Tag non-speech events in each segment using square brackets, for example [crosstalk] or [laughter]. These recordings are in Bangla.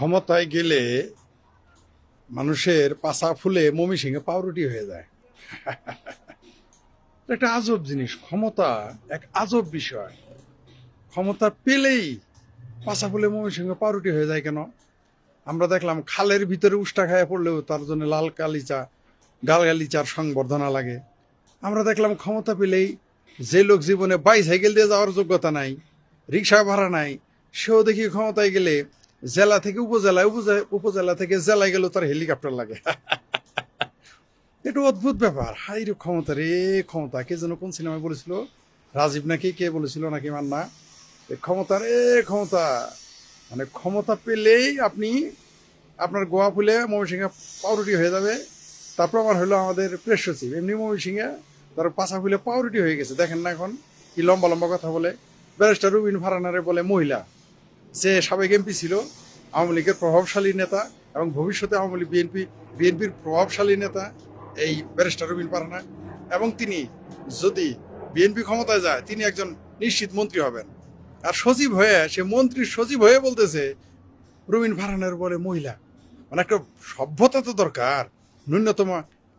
ক্ষমতায় গেলে মানুষের পাশা ফুলে মমি সিংহে পাউরুটি হয়ে যায়। একটা আজব জিনিস, ক্ষমতা এক আজব বিষয়। ক্ষমতা পেলেই পাশা ফুলে মমি সিংহে পাউরুটি হয়ে যায় কেন? আমরা দেখলাম খালের ভিতরে উষ্টা খায় পড়লেও তার জন্য লাল কালিচা, গাল গালিচার সংবর্ধনা লাগে। আমরা দেখলাম ক্ষমতা পেলেই যে লোক জীবনে বাইসাইকেল দিয়ে যাওয়ার যোগ্যতা নাই, রিক্সা ভাড়া নাই, সেও দেখি ক্ষমতায় গেলে জেলা থেকে উপজেলায় উপজে- উপজেলা থেকে জেলায় গেলেও তার হেলিকপ্টার লাগে। এটা অদ্ভুত ব্যাপার। হাই রে, ক্ষমতা রে, ক্ষমতা। কে যেন কোন সিনেমায় বলেছিল? রাজীব নাকি? কে বলেছিল? নাকি মান্না? ক্ষমতা রে, ক্ষমতা। মানে ক্ষমতা পেলেই আপনি আপনার গোয়া ফুলে ময়মনসিংহে পাউরুটি হয়ে যাবে। তার প্রমাণ হলো আমাদের প্রেস সচিব। এমনি ময়মনসিংহে তার পাশা ফুলে পাউরুটি হয়ে গেছে। দেখেন না এখন কি লম্বা লম্বা কথা বলে। ব্যারিস্টার রুবিন ফারানারে বলে মহিলা। যে সাবেক এমপি ছিল, আওয়ামী লীগের প্রভাবশালী নেতা এবং ভবিষ্যতে আওয়ামী লীগ বিএনপি, বিএনপির প্রভাবশালী নেতা এই ব্যারিস্টার রুবিন ফারানা এবং তিনি যদি বিএনপি ক্ষমতায় যায়, তিনি একজন নিশ্চিত মন্ত্রী হবেন। আর সচিব হয়ে, সে মন্ত্রীর সচিব হয়ে বলতেছে, রুবিন ফারহানের বলে মহিলা। মানে একটা সভ্যতা তো দরকার, ন্যূনতম।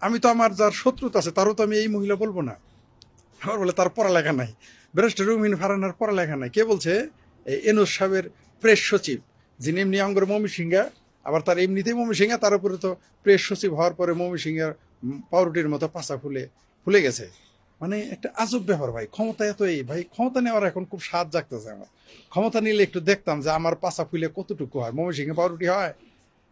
আমি তো আমার যার শত্রুতা আছে, তারও তো আমি এই মহিলা বলব না। আমার বলে তার পড়ালেখা নাই। ব্যারিস্টার রুবিন ফারহানের পড়ালেখা নাই। কে বলছে? এনুস সাহেবের প্রেস সচিব, যিনি এমনি অঙ্গর সিংহা, আবার তার এমনিতেই মমি সিংহা, তার উপরে তো প্রেস সচিব হওয়ার পরে মমি সিংহার পাউরুটির মতো পাশা ফুলে ফুলে গেছে। মানে একটা আজব ব্যাপার ভাই, ক্ষমতা এত এই, ভাই ক্ষমতা নেওয়ার এখন খুব স্বাদ জাগতেছে আমার। ক্ষমতা নিলে একটু দেখতাম যে আমার পাশা ফুলে কতটুকু হয়, মমি সিংহে পাউরুটি হয়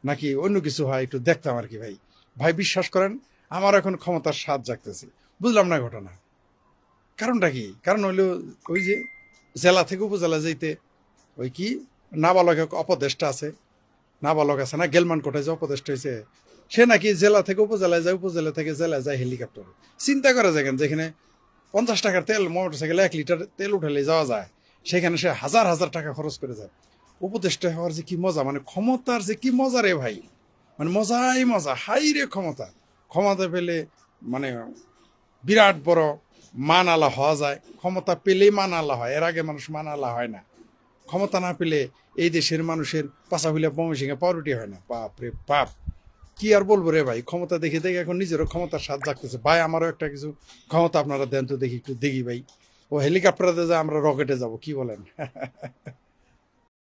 নাকি অন্য কিছু হয়, একটু দেখতাম আর কি ভাই। ভাই বিশ্বাস করেন, আমার এখন ক্ষমতার স্বাদ জাগতেছে। বুঝলাম না ঘটনা। কারণটা কি? কারণ হইল ওই যে জেলা থেকে উপজেলা যাইতে, ওই কি নাবালক এক অপদেষ্টা আছে নাবালক আছে না, গেলমান কোটায় যে অপদেষ্টা হয়েছে সে নাকি জেলা থেকে উপজেলায় যায়, উপজেলা থেকে জেলায় যায় হেলিকপ্টার। চিন্তা করা যায় যেখানে পঞ্চাশ টাকার তেল মোটর সাইকেলে এক লিটার তেল উঠালে যাওয়া যায়, সেখানে সে হাজার হাজার টাকা খরচ করে যায়। উপদেষ্টা হওয়ার যে কি মজা মানে ক্ষমতার যে কি মজা রে ভাই। মানে মজাই মজা, হাই রে ক্ষমতা। ক্ষমতা পেলে মানে বিরাট বড় মান আলা হওয়া যায়, ক্ষমতা পেলেই মান আলা হয়, এর আগে মানুষ মান আলা হয় না। ক্ষমতা না পেলে এই দেশের মানুষের পাশা হইলে ময়মনসিংহে পাউরুটি হয় না। বাপ রে বাপ। কি আর বলব রে ভাই? ক্ষমতা দেখে দেখে এখন নিজেরও ক্ষমতার স্বাদ জাগতেছে। ভাই, আমারও একটা কিছু ক্ষমতা আপনারা দেন তো দেখি, একটু দেখি ভাই। ও হেলিকপ্টারে যা আমরা রকেটে যাব, কি বলেন? [laughs]